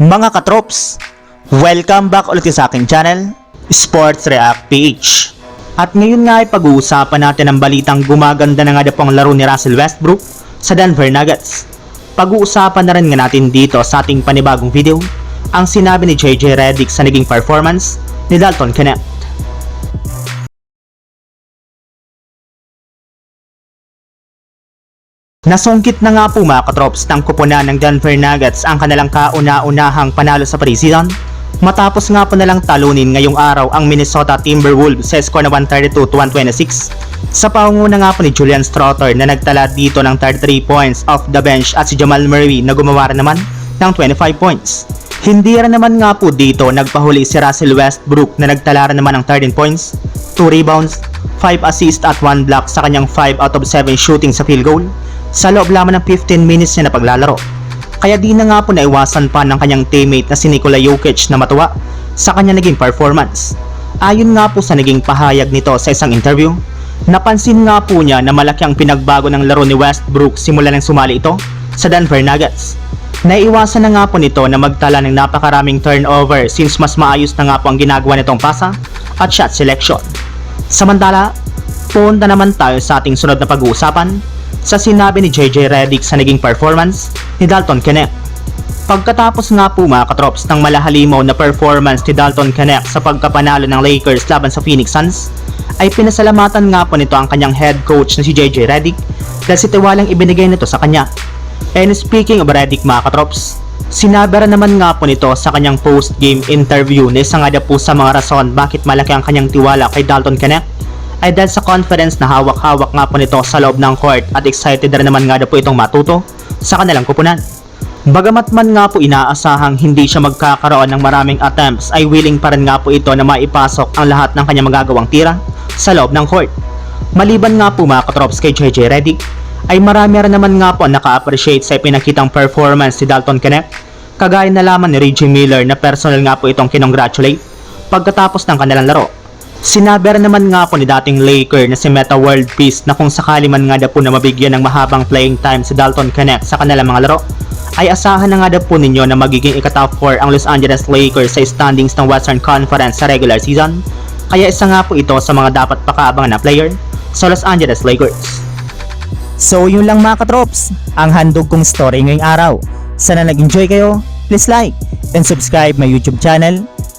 Mga katrops, welcome back ulit sa aking channel, Sports React PH. At ngayon nga ay pag-uusapan natin ang balitang gumaganda na nga daw po ang laro ni Russell Westbrook sa Denver Nuggets. Pag-uusapan na rin nga natin dito sa ating panibagong video ang sinabi ni JJ Redick sa naging performance ni Dalton Kenneth. Nasungkit na nga po mga katrops ng kupunan ng Denver Nuggets ang kanilang kauna-unahang panalo sa preseason. Matapos nga po nalang talunin ngayong araw ang Minnesota Timberwolves sa score na 132-126 sa paunguna nga po ni Julian Strother na nagtala dito ng 33 points off the bench at si Jamal Murray na gumawa naman ng 25 points. Hindi rin naman nga po dito nagpahuli si Russell Westbrook na nagtala naman ng 13 points, 2 rebounds, 5 assists at 1 block sa kanyang 5 out of 7 shooting sa field goal sa loob lamang ng 15 minutes niya na paglalaro. Kaya di na nga po naiwasan pa ng kanyang teammate na si Nikola Jokic na matuwa sa kanya naging performance. Ayon nga po sa naging pahayag nito sa isang interview, napansin nga po niya na malaki ang pinagbago ng laro ni Westbrook simula nang sumali ito sa Denver Nuggets. Naiwasan na nga po nito na magtala ng napakaraming turnover since mas maayos na nga po ang ginagawa nitong pasa at shot selection. Samantala, punta naman tayo sa ating sunod na pag-uusapan sa sinabi ni JJ Redick sa naging performance ni Dalton Kenneth. Pagkatapos nga po mga katrops ng malahalimaw na performance ni Dalton Kenneth sa pagkapanalo ng Lakers laban sa Phoenix Suns, ay pinasalamatan nga po nito ang kanyang head coach na si JJ Redick dahil si tiwalang ibinigay nito sa kanya. And speaking of Redick mga katrops, sinabi rin naman nga po nito sa kanyang post-game interview na isa nga po sa mga rason bakit malaki ang kanyang tiwala kay Dalton Kenneth ay dahil sa confidence na hawak-hawak nga po nito sa loob ng court at excited rin naman nga daw po itong matuto sa kanilang kupunan. Bagamat man nga po inaasahang hindi siya magkakaroon ng maraming attempts ay willing pa rin nga po ito na maipasok ang lahat ng kanyang magagawang tira sa loob ng court. Maliban nga po mga katrops kay JJ Redick ay marami rin naman nga po ang naka-appreciate sa ipinakitang performance ni Dalton Kenneth kagaya na lamang ni Reggie Miller na personal nga po itong kinongratulate pagkatapos ng kanilang laro. Sinabi rin naman nga po ni dating Laker na si Meta World Peace na kung sakali man nga daw po na mabigyan ng mahabang playing time si Dalton Kenneth sa kanilang mga laro, ay asahan na nga daw po ninyo na magiging ika-top 4 ang Los Angeles Lakers sa standings ng Western Conference sa regular season. Kaya isa nga po ito sa mga dapat pakaabangan na player sa Los Angeles Lakers. So yun lang mga katrops, ang handog kong story ngayong araw. Sana nag-enjoy kayo, please like and subscribe my YouTube channel,